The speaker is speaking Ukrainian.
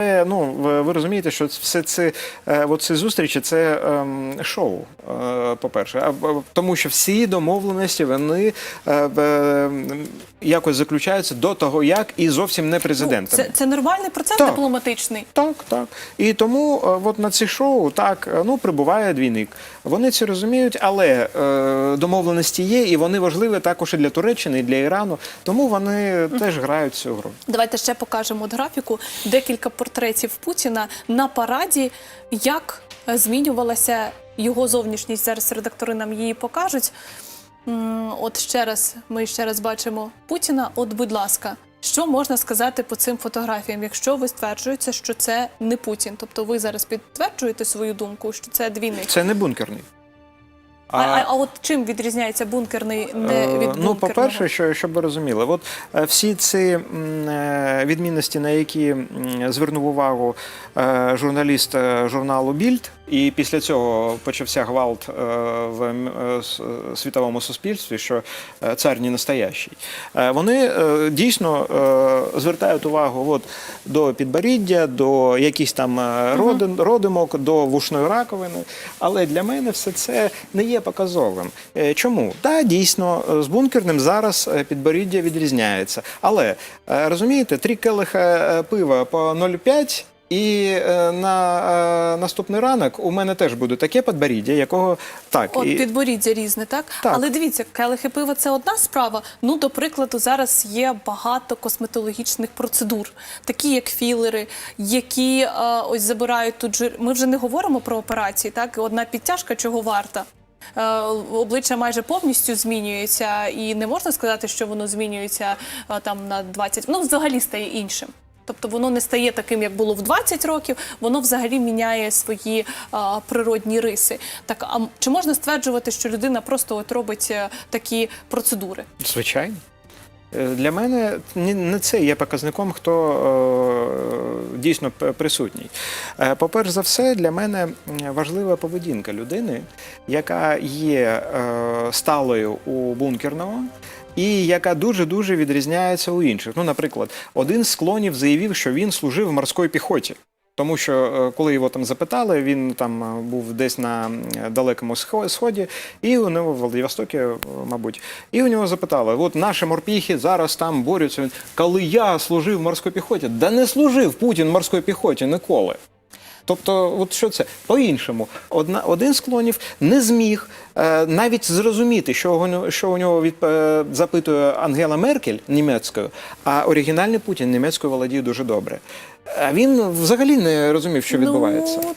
Ну, ви розумієте, що все це е, от ці зустрічі це ем, шоу, е, по-перше, А, тому що всі домовленості вони е, ем, якось заключаються до того, як і зовсім не президентом. Ну, це, це нормальний процес Так. дипломатичний. Так, так. І тому е, от на ці шоу так ну прибуває двійник. Вони це розуміють, але е, домовленості є, і вони важливі також і для Туреччини, і для Ірану. Тому вони теж грають цю гру. Давайте ще покажемо от графіку. Декілька портретів Путіна на параді. Як е, змінювалася його зовнішність? Зараз редактори нам її покажуть. От ще раз, ми ще раз бачимо Путіна. От, будь ласка, що можна сказати по цим фотографіям, якщо ви стверджуєте, що це не Путін? Тобто ви зараз підтверджуєте свою думку, що це двійник? Це не бункерний. А, а, а от чим відрізняється бункерний не Е, від бункерного? Ну, по-перше, що, щоб ви розуміли, от е, всі ці е, відмінності, на які звернув увагу журналіст журналу Більд, і після цього почався гвалт е, в е, е, світовому суспільстві, що цар не настоящий. Вони дійсно звертають увагу от, до підборіддя, до якихось там родин, родимок, до вушної раковини. Але для мене все це не є показовим. Чому? Так, дійсно, з бункерним зараз підборіддя відрізняється. Але розумієте, три келиха пива по 0,5 і е, на е, наступний ранок у мене теж буде таке підборіддя, якого так От і підборіддя різне, так? Так. Але дивіться, келихи пива це одна справа. Ну, до прикладу, зараз є багато косметологічних процедур, такі як філери, які е, ось забирають тут жир. Ми вже не говоримо про операції, так? Одна підтяжка чого варта. Е, Обличчя майже повністю змінюється, і не можна сказати, що воно змінюється там на 20, ну взагалі стає іншим. Тобто воно не стає таким, як було в 20 років, воно взагалі міняє свої а, природні риси. Так, а чи можна стверджувати, що людина просто от робить е, такі процедури? Звичайно. Е, Для мене не це є показником, хто е, дійсно присутній. Е, По-перше за все, для мене важлива поведінка людини, яка є сталою у бункерного. І яка дуже дуже відрізняється у інших. Ну, наприклад, один з клонів заявив, що він служив в морській піхоті. Тому що е, коли його там запитали, він там е, був десь на далекому схо- сході, і у нього в Владивостокі, е, мабуть, і у нього запитали: от наші морпіхи зараз там борються. Коли я служив в морській піхоті, да не служив Путін в морській піхоті ніколи. Тобто, от що це по-іншому, одна один з клонів не зміг е, навіть зрозуміти, що що у нього від, е, запитує Ангела Меркель німецькою, а оригінальний Путін німецькою володіє дуже добре. А він взагалі не розумів, що відбувається. Ну,